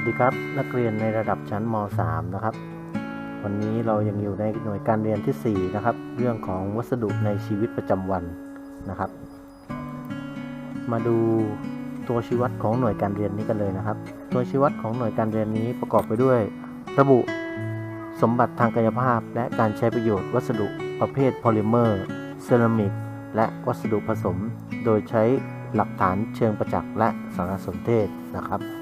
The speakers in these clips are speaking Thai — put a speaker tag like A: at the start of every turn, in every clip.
A: วัสดีครับ นักเรียนในระดับชั้นม .3 นะครับ วันนี้เรายังอยู่ในหน่วยการเรียนที่ 4 นะครับ เรื่องของวัสดุในชีวิตประจำวันนะครับ มาดูตัวชี้วัดของหน่วยการเรียนนี้กันเลยนะครับ ตัวชี้วัดของหน่วยการเรียนนี้ประกอบไปด้วย ระบุสมบัติทางกายภาพ และการใช้ประโยชน์วัสดุประเภทโพลิเมอร์เซรามิกและวัสดุผสม โดยใช้หลักฐานเชิงประจักษ์และสารสนเทศนะครับ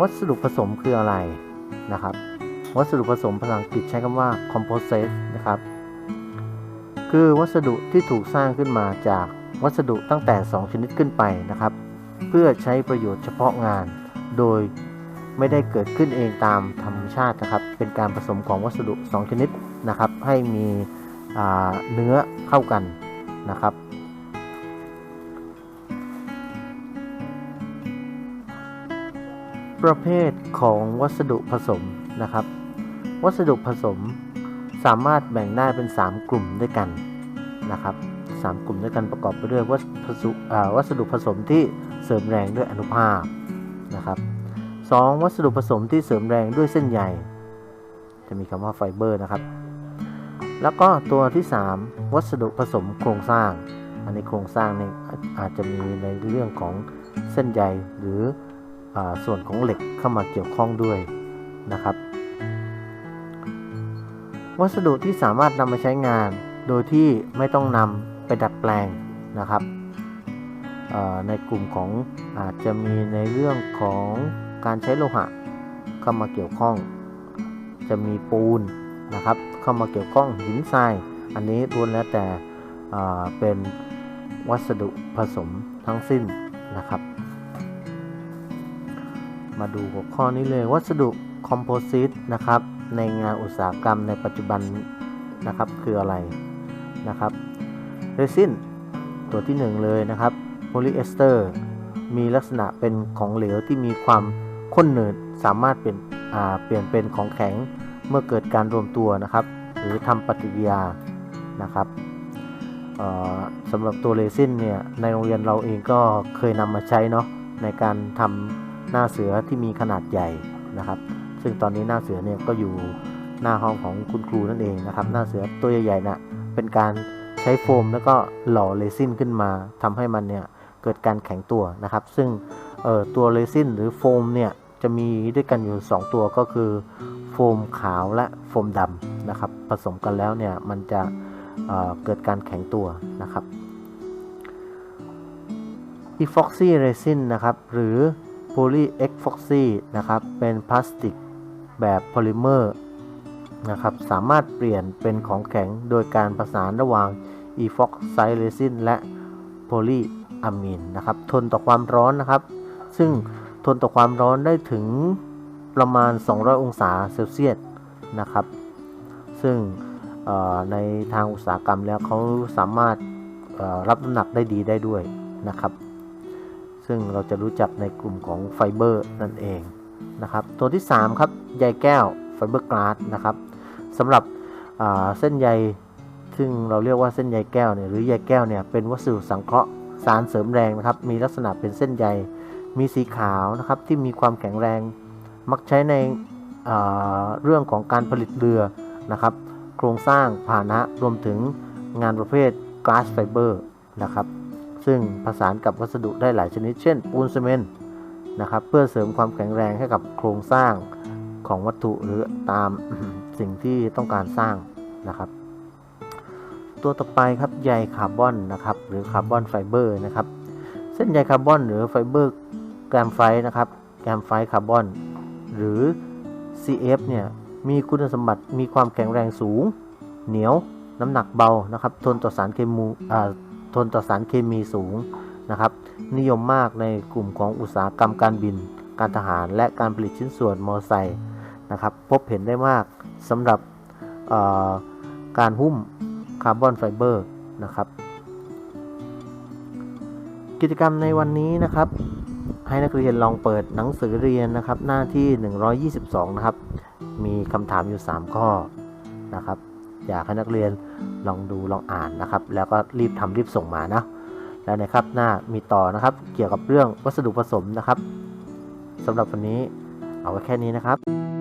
A: วัสดุผสมคืออะไรนะครับ วัสดุผสมภาษาอังกฤษใช้คำว่า composite นะครับ คือวัสดุที่ถูกสร้างขึ้นมาจากวัสดุตั้งแต่ 2 ชนิดขึ้นไปนะครับ เพื่อใช้ประโยชน์เฉพาะงาน โดยไม่ได้เกิดขึ้นเองตามธรรมชาตินะครับ เป็นการผสมของวัสดุ 2 ชนิดนะครับ ให้มีเนื้อเข้ากันนะครับ ประเภทของวัสดุผสมนะครับ วัสดุผสมสามารถแบ่งได้เป็น 3 กลุ่มด้วยกันนะครับสามกลุ่มด้วยกันประกอบไปด้วยวัสดุวัสดุผสมที่เสริมแรงด้วยอนุภาคนะครับสองวัสดุผสมที่เสริมแรงด้วยเส้นใยจะมีคำว่าไฟเบอร์นะครับ แล้วก็ตัวที่ 3 วัสดุผสมโครงสร้าง อันนี้โครงสร้างเนี่ยอาจจะมีในเรื่องของเส้นใยหรือ ส่วนของเหล็กเข้ามาเกี่ยวข้องด้วยนะครับ วัสดุที่สามารถนำมาใช้งานโดยที่ไม่ต้องนำไปดัดแปลงนะครับในกลุ่มของอาจจะมีในเรื่องของการใช้โลหะเข้ามาเกี่ยวข้อง จะมีปูนนะครับ เข้ามาเกี่ยวข้องหินทราย อันนี้ล้วนแล้วแต่เป็นวัสดุผสมทั้งสิ้นนะครับ มาดูหัวข้อนี้เลย วัสดุคอมโพสิตนะครับ ในงานอุตสาหกรรมในปัจจุบันนะครับคืออะไรนะครับเรซินตัวที่หนึ่งเลยนะครับโพลีเอสเตอร์มีลักษณะเป็นของเหลวที่มีความข้นหนืดสามารถเปลี่ยนเปลี่ยนเป็นของแข็งเมื่อเกิดการรวมตัวนะครับ หรือทำปฏิกิริยานะครับสำหรับตัวเรซินเนี่ยในโรงเรียนเราเองก็เคยนำมาใช้เนาะในการทำ หน้าเสือที่มีขนาดใหญ่นะครับ ซึ่งตอนนี้หน้าเสือเนี่ยก็อยู่หน้าห้องของคุณครูนั่นเองนะครับ หน้าเสือตัวใหญ่ๆนะ่ะเป็นการใช้โฟมแล้วก็หล่อเรซินขึ้นมาทำให้มันเนี่ยเกิดการแข็งตัวนะครับ ซึ่งเอ่อตัวเรซินหรือโฟมเนี่ยจะมีด้วยกันอยู่ 2 ตัวก็คือโฟมขาวและโฟมดำนะครับ ผสมกันแล้วเนี่ยมันจะเเกิดการแข็งตัวนะครับ epoxy resin นะครับหรือ poly epoxy นะครับ เป็นพลาสติกแบบโพลิเมอร์นะครับ สามารถเปลี่ยนเป็นของแข็งโดยการประสานระหว่าง epoxy resin และ polyamine นะครับ ทนต่อความร้อนนะครับ ซึ่งทนต่อความร้อนได้ถึงประมาณ 200 องศาเซลเซียสนะครับ ซึ่งในทางอุตสาหกรรมแล้วเขาสามารถรับน้ำหนักได้ดีได้ด้วยนะครับ ซึ่งเราจะรู้จักในกลุ่มของไฟเบอร์นั่นเองนะครับ ตัวที่ 3 ครับใยแก้วไฟเบอร์กลาสนะครับสำหรับเส้นใยซึ่งเราเรียกว่าเส้นใยแก้วเนี่ยหรือใยแก้วเนี่ยเป็นวัสดุสังเคราะห์สารเสริมแรงนะครับ มีลักษณะเป็นเส้นใยมีสีขาวนะครับที่มีความแข็งแรง มักใช้ในเรื่องของการผลิตเรือนะครับ โครงสร้างพาหนะรวมถึงงานประเภท glass fiber นะครับ ซึ่งผสานกับวัสดุได้หลายชนิด เช่น ปูนซีเมนต์นะครับเพื่อเสริมความแข็งแรงให้กับโครงสร้างของวัตถุหรือตามสิ่งที่ต้องการสร้างนะครับ ตัวต่อไปครับใยคาร์บอนนะครับหรือคาร์บอนไฟเบอร์นะครับเส้นใยคาร์บอนหรือไฟเบอร์แกรมไฟนะครับแกรมไฟคาร์บอนหรือ CF เนี่ยมีคุณสมบัติมีความแข็งแรงสูง เหนียวน้ำหนักเบานะครับทนต่อสารเคมีอ่า ทนต่อสารเคมีสูงนะครับ นิยมมากในกลุ่มของอุตสาหกรรมการบิน การทหาร และการผลิตชิ้นส่วนมอเตอร์ไซค์นะครับ พบเห็นได้มากสำหรับการหุ้มคาร์บอนไฟเบอร์นะครับ กิจกรรมในวันนี้นะครับ ให้นักเรียนลองเปิดหนังสือเรียนนะครับ หน้าที่ 122 นะครับ มีคำถามอยู่ 3 ข้อนะครับ อยากให้นักเรียนลองดูลองอ่านนะครับ แล้วก็รีบทำรีบส่งมานะแล้วนะครับหน้ามีต่อนะครับ เกี่ยวกับเรื่องวัสดุผสมนะครับสำหรับวันนี้เอาไว้แค่นี้นะครับ